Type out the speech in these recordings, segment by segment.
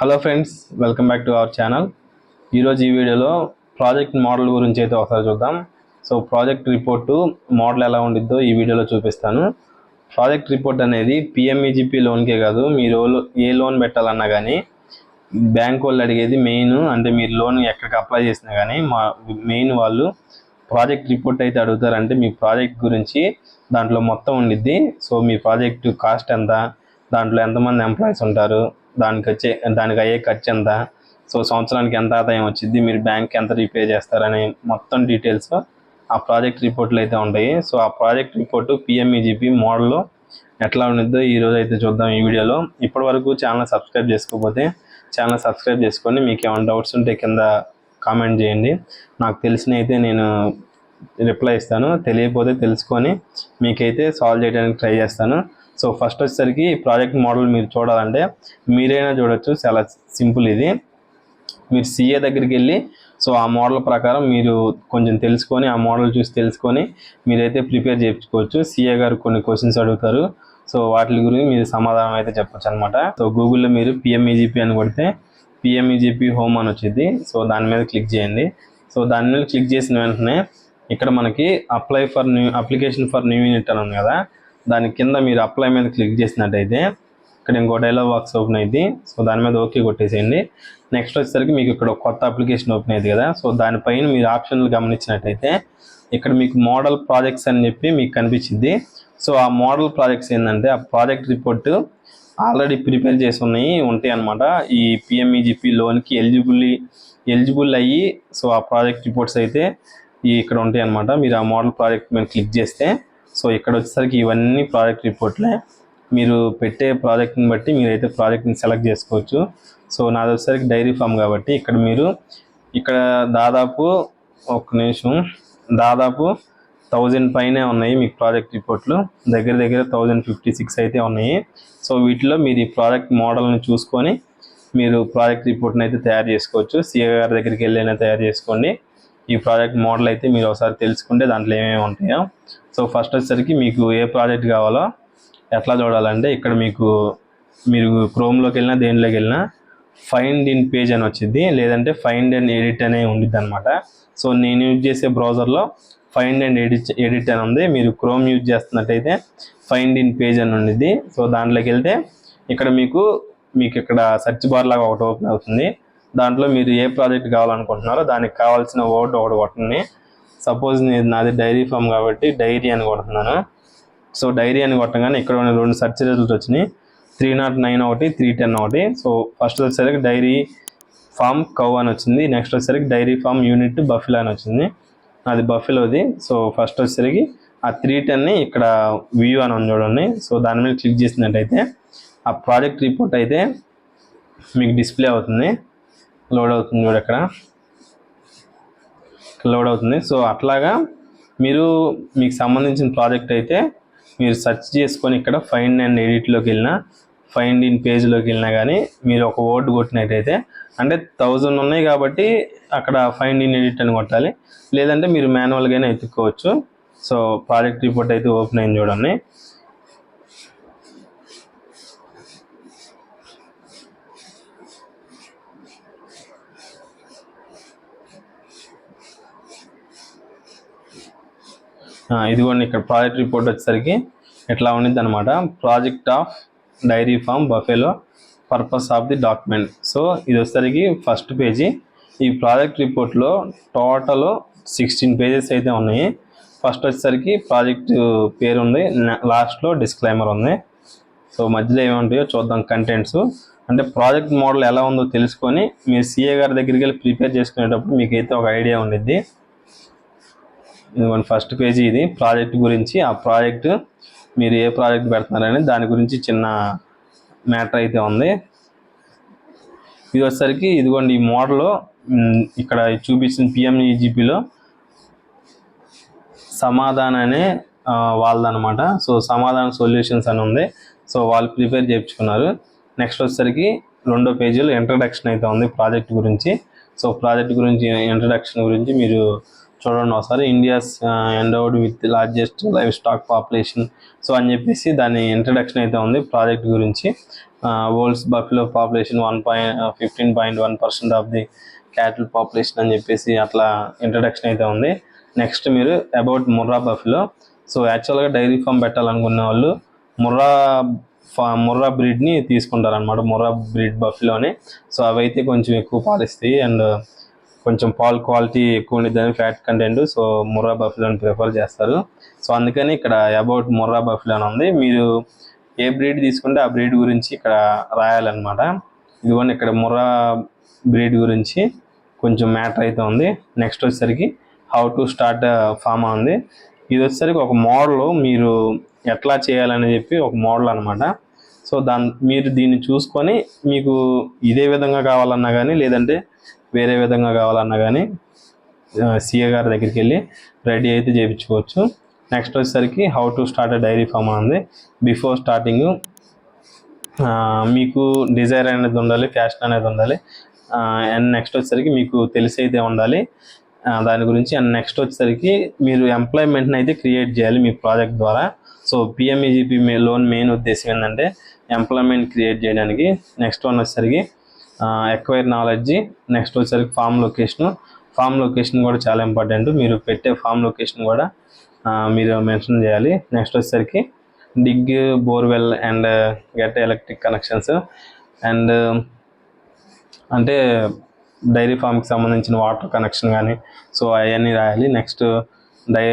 Hello friends welcome back to our channel ఈరోజు ఈ వీడియోలో ప్రాజెక్ట్ మోడల్ గురించి అయితే ఒకసారి చూద్దాం. సో ప్రాజెక్ట్ రిపోర్టు మోడల్ ఎలా ఉండిద్దో ఈ వీడియోలో చూపిస్తాను. ప్రాజెక్ట్ రిపోర్ట్ అనేది పిఎంఈజిపి లోన్కే కాదు మీరు ఏ లోన్ పెట్టాలన్నా కానీ బ్యాంక్ వాళ్ళు అడిగేది మెయిన్ అంటే మీరు లోన్ ఎక్కడికి అప్లై చేసినా కానీ మా మెయిన్ వాళ్ళు ప్రాజెక్ట్ రిపోర్ట్ అయితే అడుగుతారంటే మీ ప్రాజెక్ట్ గురించి దాంట్లో మొత్తం ఉండిద్ది. సో మీ ప్రాజెక్ట్ కాస్ట్ ఎంత దాంట్లో ఎంతమంది ఎంప్లాయీస్ ఉంటారు దానికి వచ్చే దానికి అయ్యే ఖర్చు ఎంత సో సంవత్సరానికి ఎంత ఆదాయం వచ్చింది మీరు బ్యాంక్ ఎంత రీపే చేస్తారని మొత్తం డీటెయిల్స్ ఆ ప్రాజెక్ట్ రిపోర్ట్లు అయితే ఉంటాయి. సో ఆ ప్రాజెక్ట్ రిపోర్టు పిఎంఈజీపీ మోడల్లో ఎట్లా ఉండిద్దో ఈరోజు అయితే చూద్దాం ఈ వీడియోలో. ఇప్పటి వరకు ఛానల్ సబ్స్క్రైబ్ చేసుకోకపోతే ఛానల్ సబ్స్క్రైబ్ చేసుకొని మీకు ఏమైనా డౌట్స్ ఉంటే కింద కామెంట్ చేయండి. నాకు తెలిసిన అయితే నేను రిప్లై ఇస్తాను. తెలియకపోతే తెలుసుకొని మీకైతే సాల్వ్ చేయడానికి ట్రై చేస్తాను. సో ఫస్ట్ వచ్చేసరికి ప్రాజెక్ట్ మోడల్ మీరు చూడాలంటే మీరైనా చూడొచ్చు చాలా సింపుల్ ఇది. మీరు సీఏ దగ్గరికి వెళ్ళి సో ఆ మోడల్ ప్రకారం మీరు కొంచెం తెలుసుకొని ఆ మోడల్ చూసి తెలుసుకొని మీరైతే ప్రిపేర్ చేయించుకోవచ్చు. సీఏ గారు కొన్ని క్వశ్చన్స్ అడుగుతారు. సో వాటి గురించి మీరు సమాధానం అయితే చెప్పొచ్చు అనమాట సో గూగుల్లో మీరు పిఎంఈజీపీ అని కొడితే పిఎంఈజీపీ హోమ్ అని వచ్చింది. సో దాని మీద క్లిక్ చేయండి. సో దాని మీద క్లిక్ చేసిన వెంటనే ఇక్కడ మనకి apply for new application for new unit అని ఉంది కదా. దాని కింద మీరు అప్లై మీద క్లిక్ చేసినట్టయితే ఇక్కడ ఇంకో డైలాగ్ బాక్స్ ఓపెన్ అయింది సో దాని మీద ఓకే కొట్టేసేయండి. నెక్స్ట్ వచ్చేసరికి మీకు ఇక్కడ కొత్త అప్లికేషన్ ఓపెన్ అయింది కదా. సో దానిపైన మీరు ఆప్షన్లు గమనించినట్టయితే ఇక్కడ మీకు మోడల్ ప్రాజెక్ట్స్ అని చెప్పి మీకు కనిపించింది సో ఆ మోడల్ ప్రాజెక్ట్స్ ఏంటంటే ఆ ప్రాజెక్ట్ రిపోర్ట్ ఆల్రెడీ ప్రిపేర్ చేసి ఉన్నాయి ఉంటాయి అనమాట ఈ పిఎంఈజిపి లోన్కి ఎలిజిబుల్ ఎలిజిబుల్ అయ్యి సో ఆ ప్రాజెక్ట్ రిపోర్ట్స్ అయితే ఇక్కడ ఉంటాయి అనమాట మీరు ఆ మోడల్ ప్రాజెక్ట్ మీద క్లిక్ చేస్తే సో ఇక్కడ వచ్చేసరికి ఇవన్నీ ప్రాజెక్ట్ రిపోర్ట్లే మీరు పెట్టే ప్రాజెక్ట్ని బట్టి మీరైతే ప్రాజెక్ట్ని సెలెక్ట్ చేసుకోవచ్చు. సో నాది వచ్చేసరికి డైరీ ఫామ్ కాబట్టి ఇక్కడ మీరు ఇక్కడ దాదాపు ఒక నిమిషం దాదాపు థౌజండ్ పైనే ఉన్నాయి మీకు ప్రాజెక్ట్ రిపోర్ట్లు దగ్గర దగ్గర థౌజండ్ ఫిఫ్టీ సిక్స్ అయితే ఉన్నాయి. సో వీటిలో మీరు ఈ ప్రాజెక్ట్ మోడల్ని చూసుకొని మీరు ప్రాజెక్ట్ రిపోర్ట్ని అయితే తయారు చేసుకోవచ్చు. సిఏ గారి దగ్గరికి వెళ్ళైనా తయారు చేసుకోండి. ఈ ప్రాజెక్ట్ మోడల్ అయితే మీరు ఒకసారి తెలుసుకుంటే దాంట్లో ఏమేమి ఉంటాయో. సో ఫస్ట్ వచ్చేసరికి మీకు ఏ ప్రాజెక్ట్ కావాలో ఎట్లా చూడాలంటే ఇక్కడ మీకు మీరు క్రోమ్లోకి వెళ్ళినా దేనిలోకి వెళ్ళినా ఫైండ్ ఇన్ పేజ్ అని వచ్చింది లేదంటే ఫైండ్ అండ్ ఎడిట్ అనే ఉండిద్ది అనమాట సో నేను యూజ్ చేసే బ్రౌజర్లో ఫైండ్ అండ్ ఎడిట్ ఎడిట్ అని ఉంది. మీరు క్రోమ్ యూజ్ చేస్తున్నట్టయితే ఫైండ్ ఇన్ పేజ్ అని ఉండిద్ది. సో దాంట్లోకి వెళ్తే ఇక్కడ మీకు మీకు ఇక్కడ సెర్చ్ బార్ లాగా ఒకటి ఓపెన్ అవుతుంది. దాంట్లో మీరు ఏ ప్రాజెక్ట్ కావాలనుకుంటున్నారో దానికి కావాల్సిన ఓట్ ఒకటి కొట్టండి. సపోజ్ నేను నాది డైరీ ఫామ్ కాబట్టి డైరీ అని కొడుతున్నాను. సో డైరీ అని కొట్టగానే ఇక్కడ ఉన్న రెండు సెర్చ్ రిజల్ట్ వచ్చినాయి. త్రీ నాట్ నైన్ ఒకటి త్రీ టెన్ ఒకటి. సో ఫస్ట్ వచ్చేసరికి డైరీ ఫామ్ కవ్ అని వచ్చింది. నెక్స్ట్ వచ్చేసరికి డైరీ ఫామ్ యూనిట్ బఫిల్ అని వచ్చింది. అది. బఫిలోది సో ఫస్ట్ వచ్చేసరికి ఆ త్రీ టెన్ని ఇక్కడ వ్యూ అని ఉంది చూడండి. సో దాని మీద క్లిక్ చేసినట్టయితే ఆ ప్రాజెక్ట్ రిపోర్ట్ అయితే మీకు డిస్ప్లే అవుతుంది. లోడ్ అవుతుంది చూడు ఇక్కడ లోడ్ అవుతుంది. సో అట్లాగా మీరు మీకు సంబంధించిన ప్రాజెక్ట్ అయితే మీరు సెర్చ్ చేసుకొని ఇక్కడ ఫైండ్ అండ్ ఎడిట్లోకి వెళ్ళినా ఫైండ్ ఇన్ పేజ్లోకి వెళ్ళినా కానీ మీరు ఒక వర్డ్ కొట్టినట్టయితే అంటే థౌజండ్ ఉన్నాయి కాబట్టి అక్కడ ఫైండ్ ఇన్ ఎడిట్ అని కొట్టాలి. లేదంటే మీరు మాన్యువల్గానే ఎత్తుక్కోవచ్చు సో ప్రాజెక్ట్ రిపోర్ట్ అయితే ఓపెన్ అయింది చూడండి. ఇదిగోండి ఇక్కడ ప్రాజెక్ట్ రిపోర్ట్ వచ్చేసరికి ఎట్లా ఉండిద్ది అనమాట project of dairy farm buffalo purpose of the document so ఇది వచ్చేసరికి ఫస్ట్ పేజీ ఈ ప్రాజెక్ట్ రిపోర్ట్లో టోటల్ సిక్స్టీన్ పేజెస్ అయితే ఉన్నాయి. ఫస్ట్ వచ్చేసరికి ప్రాజెక్ట్ పేరు ఉంది లాస్ట్లో డిస్క్లైమర్ ఉంది. సో మధ్యలో ఏముంటాయో చూద్దాం కంటెంట్స్ అంటే ప్రాజెక్ట్ మోడల్ ఎలా ఉందో తెలుసుకొని మీరు సిఏ గారి దగ్గరికి వెళ్ళి ప్రిపేర్ చేసుకునేటప్పుడు మీకైతే ఒక ఐడియా ఉండిద్ది. ఇదిగోండి ఫస్ట్ పేజీ ఇది. ప్రాజెక్ట్ గురించి ఆ ప్రాజెక్ట్ మీరు ఏ ప్రాజెక్ట్ పెడుతున్నారని దాని గురించి చిన్న మ్యాటర్ అయితే ఉంది. ఇది వచ్చేసరికి ఇదిగోండి ఈ మోడల్ ఇక్కడ చూపించిన పిఎంఈజీపీలో సమాధాన అనే వాళ్ళదనమాట సో సమాధాన సొల్యూషన్స్ అని ఉంది. సో వాళ్ళు ప్రిపేర్ చేయించుకున్నారు. నెక్స్ట్ వచ్చేసరికి రెండో పేజీలో ఇంట్రడక్షన్ అయితే ఉంది ప్రాజెక్ట్ గురించి. సో ప్రాజెక్ట్ గురించి ఇంట్రడక్షన్ గురించి మీరు చూడండి ఒకసారి India's endowed with largest livestock population so అని చెప్పేసి దాని ఇంట్రడక్షన్ అయితే ఉంది. ప్రాజెక్ట్ గురించి world's buffalo population one point fifteen point one percent of the cattle population అని చెప్పేసి అట్లా ఇంట్రడక్షన్ అయితే ఉంది. నెక్స్ట్ మీరు అబౌట్ ముర్రా బఫిలో సో యాక్చువల్గా డైరీ ఫామ్ పెట్టాలనుకున్న వాళ్ళు ముర్రా ఫా ముర్రా బ్రీడ్ని తీసుకుంటారు అనమాట ముర్రా బ్రీడ్ బఫ్లోనే సో అవైతే కొంచెం ఎక్కువ పాలిస్తాయి. అండ్ కొంచెం పాల్ క్వాలిటీ ఎక్కువ ఉండిద్దని ఫ్యాట్ కంటెంట్ సో ముర్రా బఫిలోని ప్రిఫర్ చేస్తారు. సో అందుకని ఇక్కడ అబౌట్ ముర్రా బఫిలో అని ఉంది. మీరు ఏ బ్రీడ్ తీసుకుంటే ఆ బ్రీడ్ గురించి ఇక్కడ రాయాలన్నమాట. ఇదిగోండి ఇక్కడ ముర్రా బ్రీడ్ గురించి కొంచెం మ్యాటర్ అయితే ఉంది. నెక్స్ట్ వచ్చేసరికి హౌ టు స్టార్ట్ ఫామ్ ఉంది. ఇది వచ్చేసరికి ఒక మోడల్ మీరు ఎట్లా చేయాలని చెప్పి ఒక మోడల్ అనమాట సో దాని మీరు దీన్ని చూసుకొని మీకు ఇదే విధంగా కావాలన్నా కానీ లేదంటే వేరే విధంగా కావాలన్నా కానీ సిఏ గారి దగ్గరికి వెళ్ళి రెడీ అయితే చేయించుకోవచ్చు నెక్స్ట్ వచ్చేసరికి how to start dairy farm ఉంది బిఫోర్ స్టార్టింగ్ మీకు డిజైర్ అనేది ఉండాలి ఫ్యాషన్ అనేది ఉండాలి. అండ్ నెక్స్ట్ వచ్చేసరికి మీకు తెలిసి అయితే ఉండాలి. దాని గురించి అండ్ నెక్స్ట్ వచ్చేసరికి మీరు ఎంప్లాయ్మెంట్ని అయితే క్రియేట్ చేయాలి మీ ప్రాజెక్ట్ ద్వారా. సో పిఎంఈజీపీ లోన్ మెయిన్ ఉద్దేశం ఏంటంటే ఎంప్లాయ్మెంట్ క్రియేట్ చేయడానికి. నెక్స్ట్ వన్ వచ్చేసరికి ఎక్వైర్ నాలెడ్జి నెక్స్ట్ వచ్చేసరికి ఫామ్ లొకేషన్ ఫామ్ లొకేషన్ కూడా చాలా ఇంపార్టెంట్ మీరు పెట్టే ఫామ్ లొకేషన్ కూడా మీరు మెన్షన్ చేయాలి. నెక్స్ట్ వచ్చేసరికి dig borewell and get electric connections and అంటే డైరీ ఫామ్కి సంబంధించిన వాటర్ కనెక్షన్ కానీ సో అవన్నీ రాయాలి. Next dry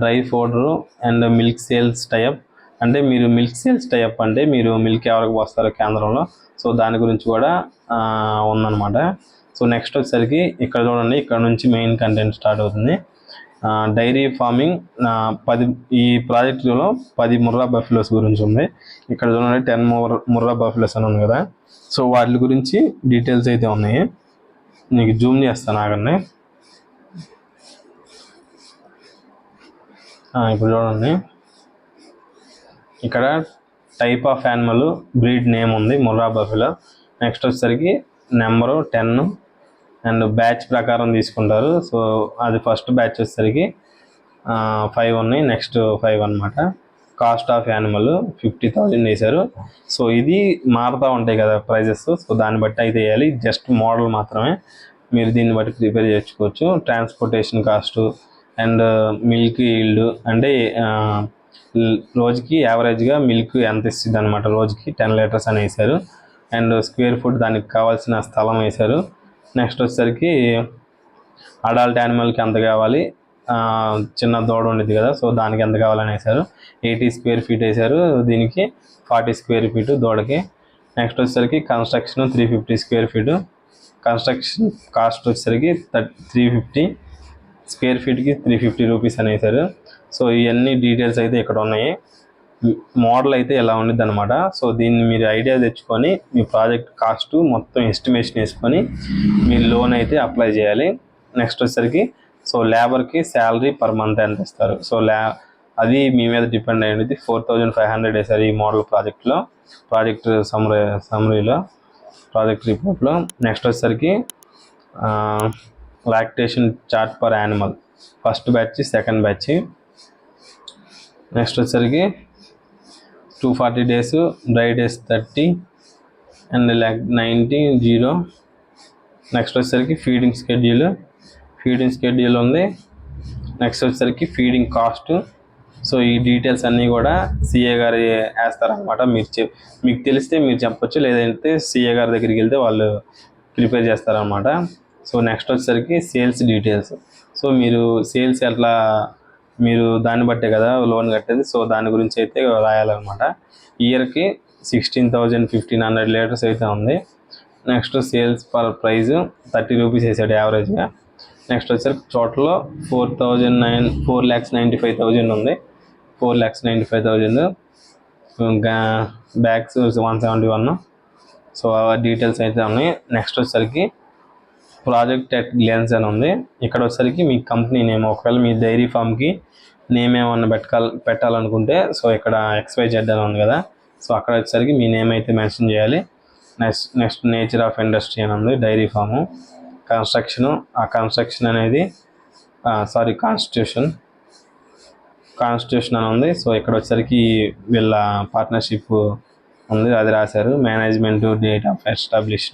dry powder and milk sales type అంటే మీరు మిల్క్ సేల్స్ టైప్ అంటే మీరు మిల్క్ ఎవరికి పోస్తారో కేంద్రంలో. సో దాని గురించి కూడా ఉందన్నమాట. సో నెక్స్ట్ వచ్చేసరికి ఇక్కడ చూడండి ఇక్కడ నుంచి మెయిన్ కంటెంట్ స్టార్ట్ అవుతుంది. డైరీ ఫార్మింగ్ పది ఈ ప్రాజెక్టులో పది ముర్రా బఫిలోస్ గురించి ఉంది. ఇక్కడ చూడండి టెన్ ముర్ ముర్రా బఫిలోస్ అని ఉంది కదా. సో వాటి గురించి డీటెయిల్స్ అయితే ఉన్నాయి. నీకు జూమ్ చేస్తాను ఆగండి. ఇప్పుడు చూడండి. ఇక్కడ type of animal breed name ఉంది ముర్రా బఫిలో నెక్స్ట్ వచ్చేసరికి నెంబరు టెన్ అండ్ బ్యాచ్ ప్రకారం తీసుకుంటారు. సో అది ఫస్ట్ బ్యాచ్ వచ్చేసరికి ఫైవ్ ఉన్నాయి నెక్స్ట్ ఫైవ్ అన్నమాట. Cost of animal fifty thousand వేశారు. సో ఇది మారుతూ ఉంటాయి కదా ప్రైజెస్ సో దాన్ని బట్టి అయితే వేయాలి. జస్ట్ మోడల్ మాత్రమే. మీరు దీన్ని బట్టి ప్రిపేర్ చేసుకోవచ్చు transportation cost and milk yield అంటే రోజుకి యావరేజ్గా మిల్క్ ఎంత ఇస్తుంది అనమాట రోజుకి టెన్ లీటర్స్ అని వేశారు అండ్ స్క్వేర్ ఫుట్ దానికి కావాల్సిన స్థలం వేశారు నెక్స్ట్ వచ్చేసరికి అడల్ట్ యానిమల్కి ఎంత కావాలి? చిన్న దూడ ఉండేది కదా సో దానికి ఎంత కావాలని వేశారు ఎయిటీ స్క్వేర్ ఫీట్ వేశారు దీనికి ఫార్టీ స్క్వేర్ ఫీట్ దూడకి. నెక్స్ట్ వచ్చేసరికి construction three fifty square feet. Construction cost వచ్చేసరికి థర్టీ త్రీ ఫిఫ్టీ. స్క్వేర్ ఫీట్కి త్రీ ఫిఫ్టీ రూపీస్ అని వేశారు సో ఇవన్నీ డీటెయిల్స్ అయితే ఇక్కడ ఉన్నాయి. మోడల్ అయితే ఎలా ఉండిద్ది అనమాట సో దీన్ని మీరు ఐడియా తెచ్చుకొని మీ ప్రాజెక్ట్ కాస్ట్ మొత్తం ఎస్టిమేషన్ వేసుకొని మీ లోన్ అయితే అప్లై చేయాలి. నెక్స్ట్ వచ్చేసరికి సో లేబర్కి శాలరీ పర్ మంత్ ఎంత ఇస్తారు? సో ల్యా అది మీ మీద డిపెండ్ అయ్యింది ఫోర్ థౌజండ్ ఫైవ్ హండ్రెడ్ వేసారు ఈ మోడల్ ప్రాజెక్ట్లో ప్రాజెక్ట్ సమరీ సమరీలో ప్రాజెక్ట్ రిపోర్ట్లో నెక్స్ట్ వచ్చేసరికి lactation chart per animal first batch second batch next వచ్చేసరికి two forty days dry days thirty and leg ninety zero next వచ్చేసరికి ఫీడింగ్ స్కెడ్యూల్ ఫీడింగ్ స్కెడ్యూల్ ఉంది. Next వచ్చేసరికి ఫీడింగ్ కాస్ట్ సో ఈ details అన్నీ కూడా CA గారు వేస్తారనమాట మీరు చెప్ మీకు తెలిస్తే మీరు చెప్పొచ్చు. లేదంటే సిఏ గారి దగ్గరికి వెళ్తే వాళ్ళు ప్రిపేర్ చేస్తారనమాట సో నెక్స్ట్ వచ్చేసరికి సేల్స్ డీటెయిల్స్ సో మీరు సేల్స్ ఎట్లా మీరు దాన్ని బట్టే కదా లోన్ కట్టేది. సో దాని గురించి అయితే రాయాలన్నమాట. ఇయర్కి sixteen thousand fifteen hundred litres అయితే ఉంది. Next sales per price thirty rupees వేసాడు యావరేజ్గా. నెక్స్ట్ వచ్చేసరికి total four thousand nine four lakhs ninety five thousand ఉంది. Four lakhs ninety five thousand. ఇంకా bags one seventy one. So ఆ details అయితే ఉన్నాయి. నెక్స్ట్ వచ్చేసరికి ప్రాజెక్ట్ ఎట్ గ్లాన్స్ అని ఉంది. ఇక్కడ వచ్చేసరికి మీ కంపెనీ నేమ్ ఒకవేళ మీ డైరీ ఫామ్కి నేమ్ ఏమన్నా పెట్టాలి పెట్టాలనుకుంటే సో ఇక్కడ ఎక్స్వై జెడ్ అని ఉంది కదా సో అక్కడ వచ్చేసరికి మీ నేమ్ అయితే మెన్షన్ చేయాలి. Next next nature of industry అని ఉంది డైరీ ఫాము. కన్స్ట్రక్షన్ ఆ కన్స్ట్రక్షన్ అనేది సారీ కాన్స్టిట్యూషన్. కాన్స్టిట్యూషన్ అని ఉంది సో ఇక్కడ వచ్చేసరికి వీళ్ళ పార్ట్నర్షిప్ ఉంది అది రాశారు. మేనేజ్మెంట్ డేట్ ఆఫ్ ఎస్టాబ్లిష్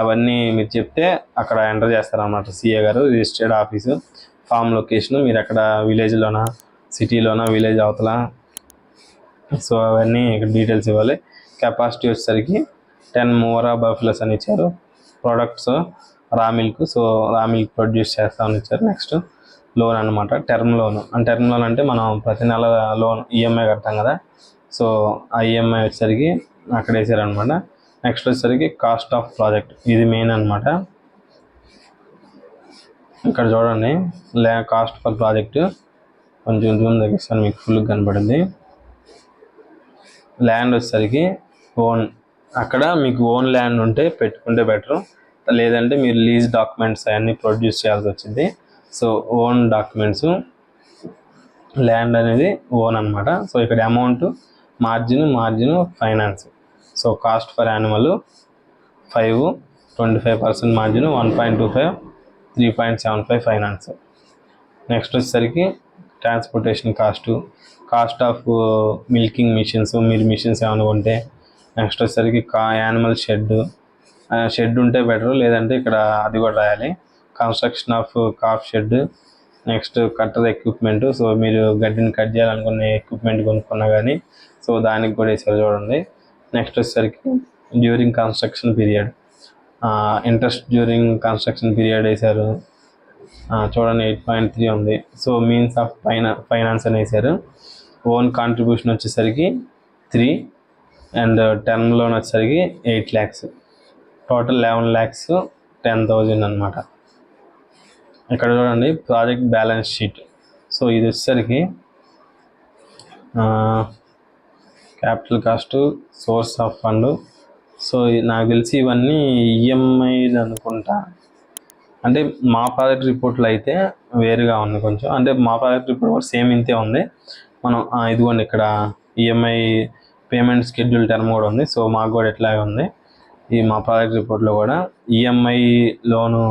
అవన్నీ మీరు చెప్తే అక్కడ ఎంటర్ చేస్తారన్నమాట. సిఏ గారు రిజిస్టర్డ్ ఆఫీసు ఫామ్ లొకేషన్ మీరు అక్కడ విలేజ్లోనా సిటీలోనా విలేజ్ అవతల? సో అవన్నీ ఇక్కడ డీటెయిల్స్ ఇవ్వాలి. కెపాసిటీ వచ్చేసరికి టెన్ మోరా బఫిలస్ అని ఇచ్చారు. Products raw milk so raw milk produce చేస్తామని ఇచ్చారు. నెక్స్ట్ లోన్ అనమాట టర్మ్ లోన్. అంటే టర్మ్ లోన్ అంటే మనం ప్రతి నెల లోన్ ఈఎంఐ కడతాం కదా. సో ఆ ఈఎంఐ వచ్చేసరికి అక్కడ వేసారనమాట నెక్స్ట్ వచ్చేసరికి కాస్ట్ ఆఫ్ ప్రాజెక్ట్ ఇది మెయిన్ అనమాట ఇక్కడ చూడండి. లే కాస్ట్ ఫర్ ప్రాజెక్ట్ కొంచెం జూమ్ తగ్గిస్తాను మీకు ఫుల్ కనపడింది ల్యాండ్ వచ్చేసరికి ఓన్ అక్కడ మీకు ఓన్ ల్యాండ్ ఉంటే పెట్టుకుంటే బెటర్ లేదంటే మీరు లీజ్ డాక్యుమెంట్స్ అవన్నీ ప్రొడ్యూస్ చేయాల్సి వచ్చింది. సో ఓన్ డాక్యుమెంట్స్ ల్యాండ్ అనేది ఓన్ అనమాట సో ఇక్కడ amount margin margin finance so cost for animal five twenty five percent margin one point two five three point seven five finance. Next వచ్చేసరికి transportation cost cost of milking machines మీరు machines ఏమైనా కొంటే. Next వచ్చేసరికి కా animal shed shed ఉంటే better లేదంటే ఇక్కడ అది కూడా రాయాలి. Construction of calf shed next cutter equipment. So మీరు గడ్డిని కట్ చేయాలనుకునే ఎక్విప్మెంట్ కొనుక్కున్నా కానీ సో దానికి కూడా వేసారు చూడండి. నెక్స్ట్ వచ్చేసరికి during construction period interest during construction period వేశారు. చూడండి ఎయిట్ పాయింట్ త్రీ ఉంది. So means of finance finance అని వేశారు ఓన్ కాంట్రిబ్యూషన్ వచ్చేసరికి త్రీ అండ్ టర్మ్ లోన్ వచ్చేసరికి eight lakhs total eleven lakhs ten thousand అనమాట ఇక్కడ చూడండి ప్రాజెక్ట్ బ్యాలెన్స్ షీట్ సో ఇది వచ్చేసరికి capital cost source of fund. So నాకు తెలిసి ఇవన్నీ ఈఎంఐలు అనుకుంటా. అంటే మా ప్రాజెక్ట్ రిపోర్ట్లో అయితే వేరుగా ఉంది కొంచెం. అంటే మా ప్రాజెక్ట్ రిపోర్ట్ కూడా సేమ్ ఇంతే ఉంది. మనం ఇదిగోండి ఇక్కడ ఈఎంఐ పేమెంట్ షెడ్యూల్ టర్మ్ కూడా ఉంది. సో మాకు కూడా ఎట్లాగే ఉంది. ఈ మా ప్రాజెక్ట్ రిపోర్ట్లో కూడా ఈఎంఐ లోను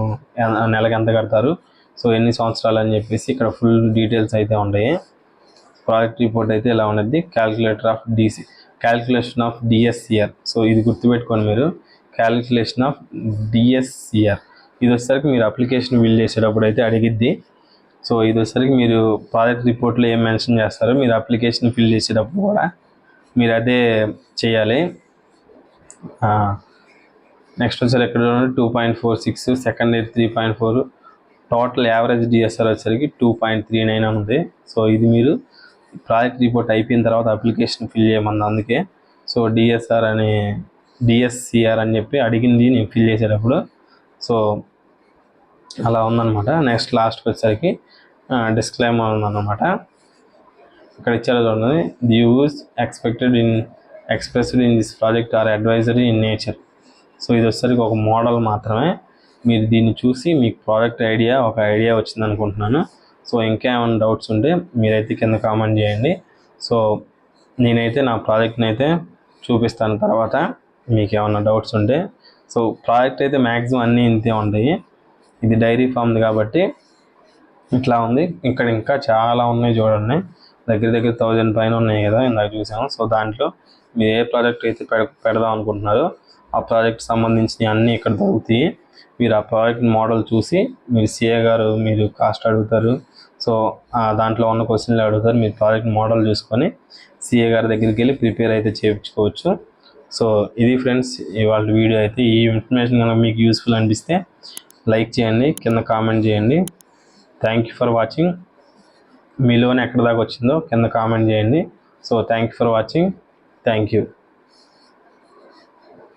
నెలకు ఎంత కడతారు? సో ఎన్ని సంవత్సరాలు అని చెప్పేసి ఇక్కడ ఫుల్ డీటెయిల్స్ అయితే ఉంటాయి. ప్రాజెక్ట్ రిపోర్ట్ అయితే ఇలా ఉన్నది? Calculator of DC calculation of DSCR so ఇది గుర్తుపెట్టుకోండి మీరు. క్యాల్కులేషన్ ఆఫ్ డిఎస్సిఆర్ ఇది వచ్చేసరికి మీరు అప్లికేషన్ ఫిల్ చేసేటప్పుడు అయితే అడిగిద్ది. సో ఇది వచ్చేసరికి మీరు ప్రాజెక్ట్ రిపోర్ట్లో ఏం మెన్షన్ చేస్తారో మీరు అప్లికేషన్ ఫిల్ చేసేటప్పుడు కూడా మీరు అదే చేయాలి. నెక్స్ట్ వచ్చారు ఎక్కడ two point four six second year three point four total average DSR వచ్చేసరికి టూ పాయింట్ త్రీ నైన్ ఉంది. సో ఇది మీరు ప్రాజెక్ట్ రిపోర్ట్ అయిపోయిన తర్వాత అప్లికేషన్ ఫిల్ చేయమన్నది అందుకే. సో డిఎస్ఆర్ అని డిఎస్సిఆర్ అని చెప్పి అడిగింది నేను ఫిల్ చేసేటప్పుడు. సో అలా ఉందన్నమాట. నెక్స్ట్ లాస్ట్కి వచ్చేసరికి డిస్క్లైమర్ ఉందన్నమాట. ఇక్కడ ఇచ్చారు చూడండి the use expected in expressed in this project are advisory in nature so ఇది వచ్చేసరికి ఒక మోడల్ మాత్రమే. మీరు దీన్ని చూసి మీకు ప్రోడక్ట్ ఐడియా ఒక ఐడియా వచ్చింది అనుకుంటున్నాను సో ఇంకా ఏమైనా డౌట్స్ ఉంటే మీరైతే కింద కామెంట్ చేయండి. సో నేనైతే నా ప్రాజెక్ట్ని అయితే చూపిస్తాను తర్వాత మీకు ఏమైనా డౌట్స్ ఉంటే. సో ప్రాజెక్ట్ అయితే మ్యాక్సిమం అన్నీ ఇంతే ఉంటాయి. ఇది డైరీ ఫామ్ది కాబట్టి ఇట్లా ఉంది. ఇక్కడ ఇంకా చాలా ఉన్నాయి చూడండి. దగ్గర దగ్గర థౌజండ్ పైన ఉన్నాయి కదా ఇందాక చూసాము సో దాంట్లో మీరు ఏ ప్రాజెక్ట్ అయితే పెడ పెడదాం అనుకుంటున్నారో ఆ ప్రాజెక్ట్ సంబంధించిన అన్నీ ఇక్కడ దొరుకుతాయి. మీరు ఆ ప్రాజెక్ట్ మోడల్ చూసి మీరు సిఏ గారు మీరు కాస్ట్ అడుగుతారు. సో దాంట్లో ఉన్న క్వశ్చన్లు అడుగుతారు. మీరు ప్రాజెక్ట్ మోడల్ చూసుకొని సిఏ గారి దగ్గరికి వెళ్ళి ప్రిపేర్ అయితే చేయించుకోవచ్చు. సో ఇది ఫ్రెండ్స్ ఇవాళ వీడియో అయితే. ఈ ఇన్ఫర్మేషన్ కనుక మీకు యూస్ఫుల్ అనిపిస్తే లైక్ చేయండి కింద కామెంట్ చేయండి. Thank you for watching. మీలోనే ఎక్కడ దాకా వచ్చిందో కింద కామెంట్ చేయండి. So thank you for watching. Thank you.